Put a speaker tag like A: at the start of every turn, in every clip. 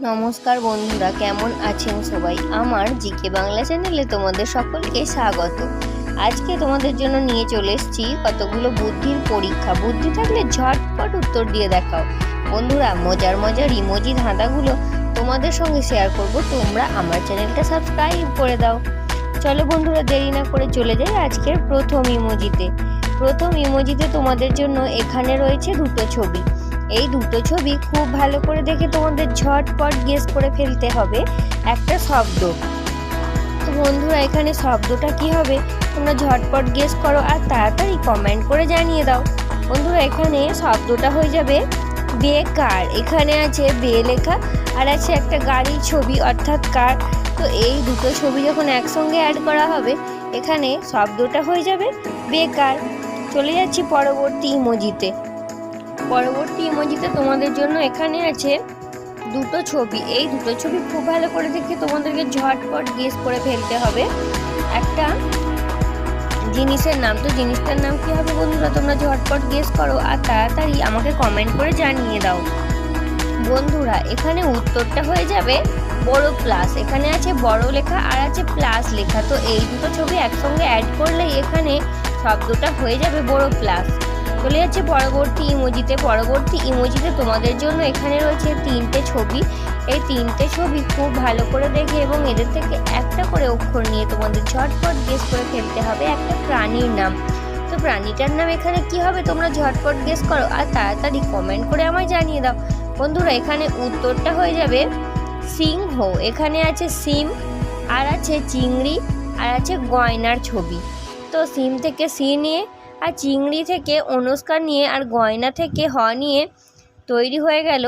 A: নমস্কার বন্ধুরা, কেমন আছেন সবাই? আমার জিকে বাংলা চ্যানেলে তোমাদের সকলকে স্বাগত। আজকে তোমাদের জন্য নিয়ে চলে এসেছি কতগুলো বুদ্ধির পরীক্ষা। বুদ্ধি থাকলে ঝটপট উত্তর দিয়ে দেখাও। বন্ধুরা, মজার মজার ইমোজি ধাঁধাগুলো তোমাদের সঙ্গে শেয়ার করব। তোমরা আমার চ্যানেলটা সাবস্ক্রাইব করে দাও। চলো বন্ধুরা, দেরি না করে চলে যাই আজকের প্রথম ইমোজিতে। প্রথম ইমোজিতে তোমাদের জন্য এখানে রয়েছে দুটো ছবি। এই দুটো ছবি খুব ভালো করে দেখে তোমাদের ঝটপট গেস করে ফেলতে হবে। একটা শব্দ। তো বন্ধুরা, এখানে শব্দটা কি হবে? তোমরা ঝটপট গেস করো আর তাড়াতাড়ি কমেন্ট করে জানিয়ে দাও। বন্ধুরা, এখানে শব্দটা হয়ে যাবে বেকার। এখানে আছে বে লেখা আর আছে একটা গাড়ির ছবি, অর্থাৎ কার। তো এই দুটো ছবি যখন একসঙ্গে অ্যাড করা হবে, এখানে শব্দটা হয়ে যাবে বেকার। চলে যাচ্ছি পরবর্তী ইমোজিতে। পরবর্তী ইমোজিতে তোমাদের জন্য এখানে আছে দুটো ছবি। এই দুটো ছবি খুব ভালো করে দেখে তোমাদেরকে ঝটপট গেস করে ফেলতে হবে। একটা জিনিসের নাম, তো জিনিসটার নাম কি হবে বন্ধুরা? তোমরা ঝটপট গেস করো আর তাড়াতাড়ি আমাকে কমেন্ট করে জানিয়ে দাও। বন্ধুরা, এখানে উত্তরটা হয়ে যাবে বড় প্লাস এখানে আছে বড় লেখা আর আছে প্লাস লেখা। তো এই দুটো ছবি একসঙ্গে অ্যাড করলেই এখানে শব্দটা হয়ে যাবে বড় প্লাস চলে যাচ্ছে পরবর্তী ইমোজিতে। পরবর্তী ইমোজিতে তোমাদের জন্য এখানে রয়েছে তিনটে ছবি। এই তিনটে ছবি খুব ভালো করে দেখে এবং এদের থেকে একটা করে অক্ষর নিয়ে তোমাদের ঝটপট গেস করে ফেলতে হবে একটা প্রাণীর নাম। তো প্রাণীটার নাম এখানে কি হবে তোমরা ঝটপট গেস করো আর তাড়াতাড়ি কমেন্ট করে আমায় জানিয়ে দাও। বন্ধুরা, এখানে উত্তরটা হয়ে যাবে সিংহ। এখানে আছে সিম, আর আছে চিংড়ি, আর আছে গয়নার ছবি। তো সিম থেকে সি নিয়ে আর চিংড়ি থেকে অনুষ্কার নিয়ে আর গয়না থেকে হ নিয়ে তৈরি হয়ে গেল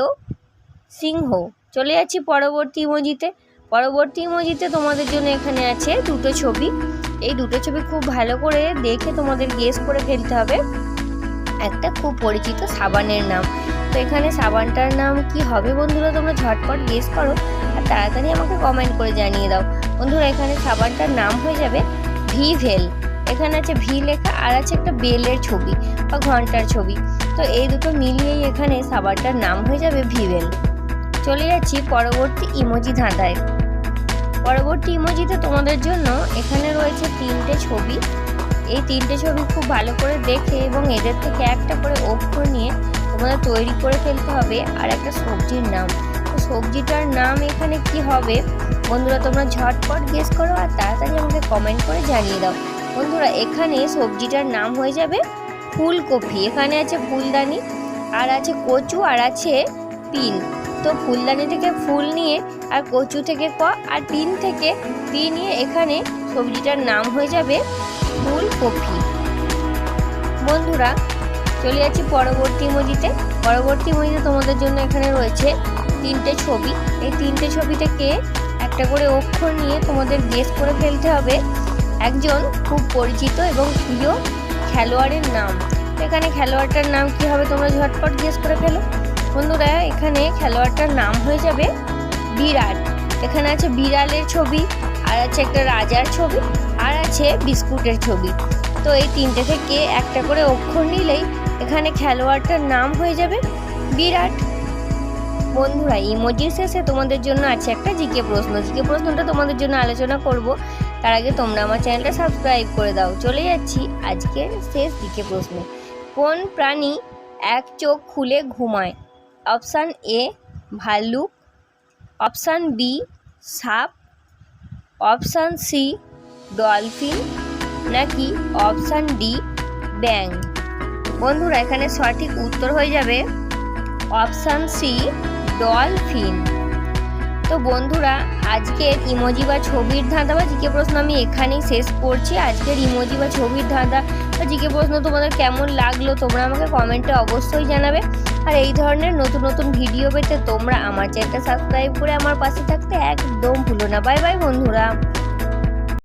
A: সিংহ। চলে যাচ্ছি পরবর্তী ইমোজিতে। পরবর্তী ইমোজিতে তোমাদের জন্য এখানে আছে দুটো ছবি। এই দুটো ছবি খুব ভালো করে দেখে তোমাদের গেস করে ফেলতে হবে। একটা খুব পরিচিত সাবানের নাম। তো এখানে সাবানটার নাম কি হবে বন্ধুরা তোমরা ঝটপট গেস করো। আর তাড়াতাড়ি আমাকে কমেন্ট করে জানিয়ে দাও। বন্ধুরা এখানে সাবানটার নাম হয়ে যাবে ভিভেল। এখানে আছে ভি লেখা, আর আছে একটা বেলের ছবি বা ঘণ্টার ছবি। তো এই দুটো মিলিয়েই এখানে সাবানটার নাম হয়ে যাবে ভিভেল চলে যাচ্ছি পরবর্তী ইমোজি ধাঁধায়। পরবর্তী ইমোজিতে তোমাদের জন্য এখানে রয়েছে তিনটে ছবি। এই তিনটে ছবি খুব ভালো করে দেখে এবং এদের থেকে একটা করে অক্ষর নিয়ে তোমাদের তৈরি করে ফেলতে হবে, আর একটা সবজির নাম। তো সবজিটার নাম এখানে কি হবে? বন্ধুরা, তোমরা ঝটপট গেস করো আর তাড়াতাড়ি আমাকে কমেন্ট করে জানিয়ে দাও। বন্ধুরা, এখানে সবজিটার নাম হয়ে যাবে ফুলকপি। এখানে আছে ফুলদানি, আর আছে কচু, আর আছে পিন তো ফুলদানি থেকে ফুল নিয়ে, আর কচু থেকে ক, আর পিন থেকে পি নিয়ে এখানে সবজিটার নাম হয়ে যাবে ফুলকপি। বন্ধুরা, চলে যাচ্ছি পরবর্তী ইমোজিতে পরবর্তী ইমোজিতে তোমাদের জন্য এখানে রয়েছে তিনটে ছবি। এই তিনটে ছবি থেকে একটা করে অক্ষর নিয়ে তোমাদের গেস করে ফেলতে হবে। একজন খুব পরিচিত এবং প্রিয় খেলোয়াড়ের নাম। এখানে খেলোয়াড়টার নাম কি হবে তোমরা ঝটপট গেস করে ফেলো? বন্ধুরা, এখানে খেলোয়াড়টার নাম হয়ে যাবে বিরাট এখানে আছে বিড়ালের ছবি, আর আছে একটা রাজার ছবি, আর আছে বিস্কুটের ছবি। তো এই তিনটে থেকে একটা করে অক্ষর নিলেই এখানে খেলোয়াড়টার নাম হয়ে যাবে বিরাট। বন্ধুরা ইমোজির শেষে তোমাদের জন্য আছে একটা জিকে প্রশ্ন। জিকে প্রশ্নটা তোমাদের জন্য আলোচনা করব। তার আগে তোমরা আমার চ্যানেলটা সাবস্ক্রাইব করে দাও। চলে যাচ্ছি আজকের শেষ দিকে প্রশ্ন। কোন প্রাণী এক চোখ খুলে ঘুমায়? অপশান এ ভাল্লুক, অপশান বি সাপ, অপশান সি ডলফিন নাকি অপশান ডি ব্যাং বন্ধুরা, এখানে সঠিক উত্তর হয়ে যাবে অপশান সি ডলফিন। তো বন্ধুরা, আজকের ইমোজি বা ছবির ধাঁধা বা জিকে প্রশ্ন আমি এখানেই শেষ করছি। আজকের ইমোজি বা ছবির ধাঁধা বা জিকে প্রশ্ন তোমাদের কেমন লাগল তোমরা আমাকে কমেন্টে অবশ্যই জানাবে। আর এই ধরনের নতুন নতুন ভিডিও পেতে তোমরা আমার চ্যানেলটা সাবস্ক্রাইব করে আমার পাশে থাকতে একদম ভুলো না। বাই বাই বন্ধুরা।